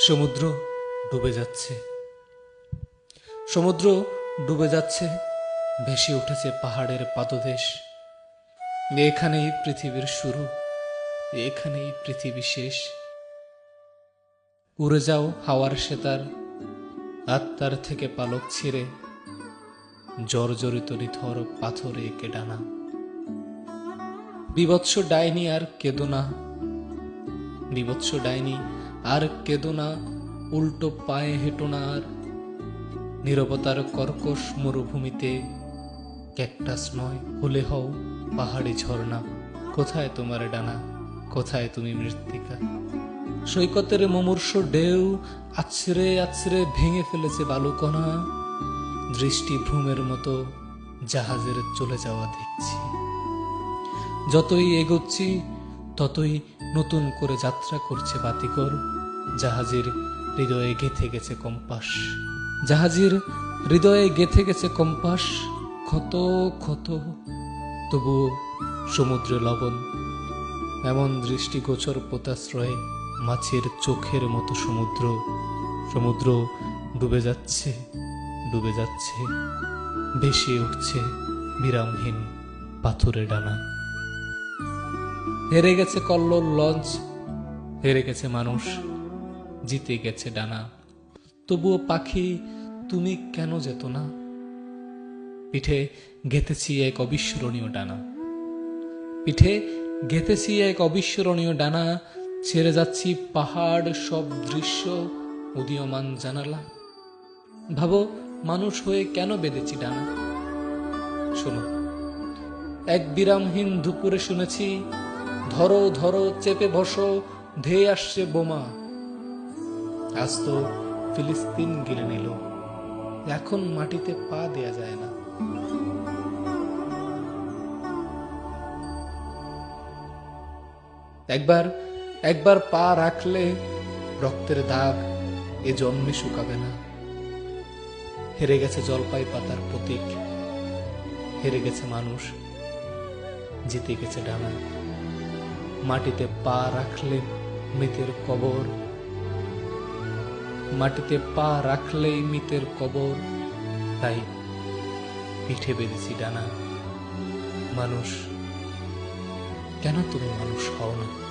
সমুদ্র ডুবে যাচ্ছে। সমুদ্র ডুবে যাচ্ছে, ভেসে উঠেছে পাহাড়ের পাদদেশ। এখানেই পৃথিবীর শুরু, এখানেই পৃথিবী শেষ। উড়ে যাও হাওয়ার সেতার, আত্মার থেকে পালক ছিঁড়ে। জর্জরিত নিথর পাথরে এঁকে ডানা। বিভৎস ডাইনি আর কেদোনা বিভৎস ডাইনি আর কেদোনা উল্টো পায়ে হেঁটো না আর। নিরবতার কর্কশ মরুভূমিতে ক্যাকটাস নয়, হলে হও পাহাড়ি ঝর্ণা। কোথায় তোমার ডানা, কোথায় তুমি মৃত্তিকা? সৈকতের মুমূর্ষ ঢেউ আছড়ে আছড়ে ভেঙে ফেলেছে বালুকণা। দৃষ্টি ভ্রুমের মতো জাহাজের চলে যাওয়া দেখছি। যতই এগোচ্ছি, ততই নতুন করে যাত্রা করছে বাতিকর জাহাজের হৃদয়ে গেথে গেছে কম্পাস। জাহাজের হৃদয়ে গেথে গেছে কম্পাস। ক্ষত ক্ষত, তবুও সমুদ্রে লবণ। এমন দৃষ্টিগোচর পোতাশ্রয়ে মাছের চোখের মতো সমুদ্র সমুদ্র ডুবে যাচ্ছে ডুবে যাচ্ছে। ভেসে উঠছে বিরামহীন পাথুরে ডানা। হেরে গেছে কল্লোল, লঞ্চ। হেরে গেছে মানুষ, জিতে গেছে ডানা। তবুও পাখি, তুমি কেন যেত না? পিঠে গেঁথেছি এক অবিস্মরণীয় ডানা। পিঠে গেঁথেছি এক অবিস্মরণীয় ডানা, ছেড়ে যাচ্ছি পাহাড় সব দৃশ্য, উদীয়মান জানালা। ভাবো, মানুষ হয়ে কেন বেঁধেছি ডানা? শোনো, এক বিরামহীন দুপুরে শুনেছি ধরো ধরো, চেপে বসো, ধেয়ে আসছে বোমা। আজ তো ফিলিস্তিন গিলে নিল। এখন মাটিতে পা দেয়া যায় না। একবার একবার পা রাখলে রক্তের দাগ এ জন্মে শুকাবে না। হেরে গেছে জলপাই পাতার প্রতীক। হেরে গেছে মানুষ। জিতে গেছে ডানা। মাটিতে পা রাখলে মৃতের কবর। মাটিতে পা রাখলেই মৃতের কবর। তাই পিঠে বেঁধেছি ডানা। মানুষ, কেন তুমি মানুষ হও না?